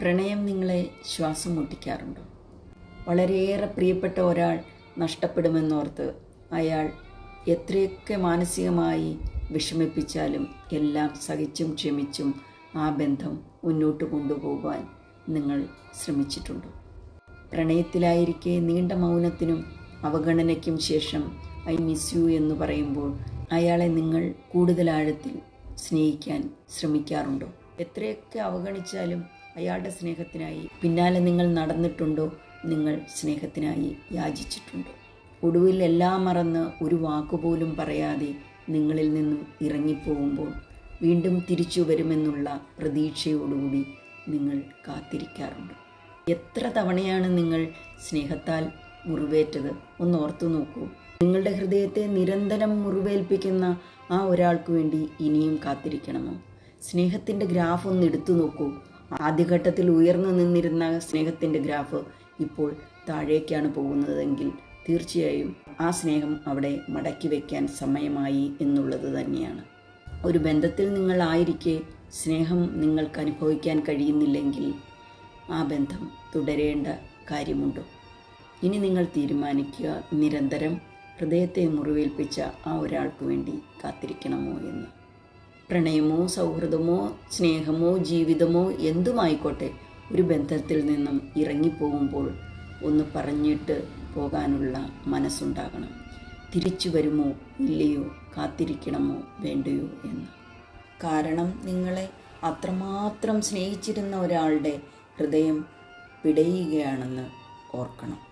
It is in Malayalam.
പ്രണയം നിങ്ങളെ ശ്വാസം മുട്ടിക്കാറുണ്ടോ? വളരെയേറെ പ്രിയപ്പെട്ട ഒരാൾ നഷ്ടപ്പെടുമെന്നോർത്ത് അയാൾ എത്രയൊക്കെ മാനസികമായി വിഷമിപ്പിച്ചാലും എല്ലാം സഹിച്ചും ക്ഷമിച്ചും ആ ബന്ധം മുന്നോട്ട് കൊണ്ടുപോകാൻ നിങ്ങൾ ശ്രമിച്ചിട്ടുണ്ടോ? പ്രണയത്തിലായിരിക്കെ നീണ്ട മൗനത്തിനും അവഗണനയ്ക്കും ശേഷം ഐ മിസ് യു എന്ന് പറയുമ്പോൾ അയാളെ നിങ്ങൾ കൂടുതൽ ആഴത്തിൽ സ്നേഹിക്കാൻ ശ്രമിക്കാറുണ്ടോ? എത്രയൊക്കെ അവഗണിച്ചാലും അയാളുടെ സ്നേഹത്തിനായി. പിന്നാലെ നിങ്ങൾ നടന്നിട്ടുണ്ടോ? നിങ്ങൾ സ്നേഹത്തിനായി യാചിച്ചിട്ടുണ്ടോ? ഒടുവിൽ എല്ലാം മറന്ന് ഒരു വാക്കുപോലും പറയാതെ നിങ്ങളിൽ നിന്നും ഇറങ്ങിപ്പോകുമ്പോൾ വീണ്ടും തിരിച്ചു വരുമെന്നുള്ള പ്രതീക്ഷയോടുകൂടി നിങ്ങൾ കാത്തിരിക്കാറുണ്ട്. എത്ര തവണയാണ് നിങ്ങൾ സ്നേഹത്താൽ മുറിവേറ്റത്? ഒന്ന് ഓർത്തു നോക്കൂ. നിങ്ങളുടെ ഹൃദയത്തെ നിരന്തരം മുറിവേൽപ്പിക്കുന്ന ആ ഒരാൾക്ക് വേണ്ടി ഇനിയും കാത്തിരിക്കണമോ? സ്നേഹത്തിന്റെ ഗ്രാഫ് ഒന്ന് എടുത്തു നോക്കൂ. ആദ്യഘട്ടത്തിൽ ഉയർന്നു നിന്നിരുന്ന സ്നേഹത്തിന്റെ ഗ്രാഫ് ഇപ്പോൾ താഴേക്കാണ് പോകുന്നതെങ്കിൽ തീർച്ചയായും ആ സ്നേഹം അവിടെ മടക്കി വയ്ക്കാൻ സമയമായി എന്നുള്ളത് തന്നെയാണ്. ഒരു ബന്ധത്തിൽ നിങ്ങളായിരിക്കെ സ്നേഹം നിങ്ങൾക്ക് അനുഭവിക്കാൻ കഴിയുന്നില്ലെങ്കിൽ ആ ബന്ധം തുടരേണ്ട കാര്യമുണ്ടോ? ഇനി നിങ്ങൾ തീരുമാനിക്കുക നിരന്തരം ഹൃദയത്തെ മുറിവേൽപ്പിച്ച ആ ഒരാൾക്ക് വേണ്ടി കാത്തിരിക്കണമോ എന്ന്. പ്രണയമോ സൗഹൃദമോ സ്നേഹമോ ജീവിതമോ എന്തുമായിക്കോട്ടെ ഒരു ബന്ധത്തിൽ നിന്നും ഇറങ്ങിപ്പോകുമ്പോൾ ഒന്ന് പറഞ്ഞിട്ട് പോകാനുള്ള മനസ്സുണ്ടാകണം. തിരിച്ചു വരുമോ ഇല്ലയോ കാത്തിരിക്കണമോ വേണ്ടയോ എന്ന്. കാരണം നിങ്ങളെ അത്രമാത്രം സ്നേഹിച്ചിരുന്ന ഒരാളുടെ ഹൃദയം പിടയുകയാണെന്ന് ഓർക്കണം.